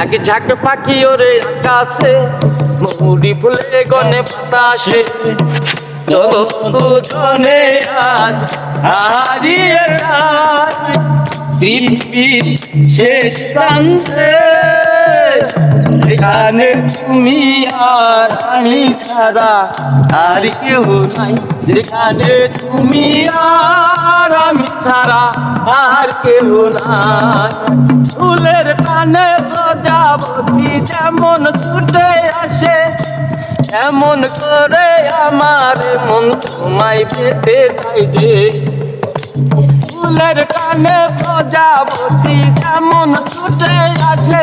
এক ঝাঁক পাখি ওরে আকাশে মৌরি ফুলে গনে বাতাসে। চলো দুজনে আজ হারিয়ে যাই পৃথিবীর শেষ প্রান্তে। যেখানে তুমি আর আমি ছাড়া আর কেউ নাই, যেখানে তুমি আর ছাড়া আর কেউ নাই। ফুলের কানে প্রজাপতি যেমন ছুটে আসে, এমন করে আমার মন তোমায় পেতে চাই যে। ফুলের কানে প্রজাপতি যেমন ছুটে আছে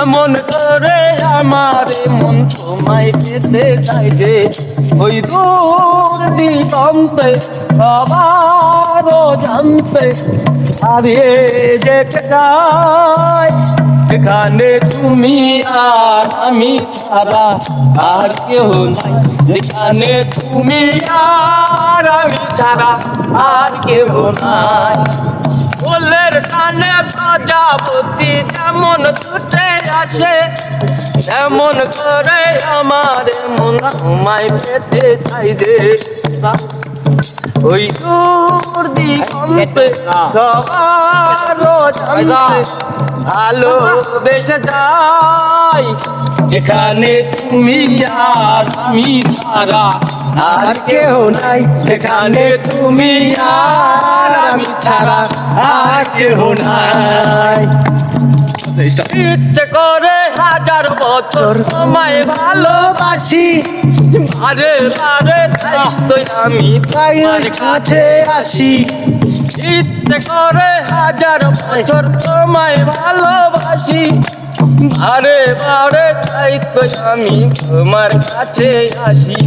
এমন করে আমার মন তোমায় পেতে চাই যে। ওই দূর দিগন্তে সবারও জানতে হারিয়ে যেতে চাই। যেখানে তুমি আর আমি ছাড়া আর কেউ নাই। যেখানে তুমি আর আমি ছাড়া আর কেউ নাই। ফুলের কানে প্রজাপতি যেমন ছুটে আছে এমন করে আমার মন তোমায় পেতে চাই রে ওই দূর দিগন্তে সবারও জানতে ভালো যাই। যেখানে তুমি আর আমি ছাড়া আর কেউ নাই। যেখানে তুমি আর আমি ছাড়া আর কেউ নাই। ইচ্ছে করে হাজার বছর সময় ভালোবাসি বারে বারে তাই তো আমি তোমার কাছে আসি। ইচ্ছে করে হাজার বছর তোমায় ভালোবাসি। ভারে বারে তাই তো আমি তোমার কাছে আসি।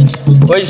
ওই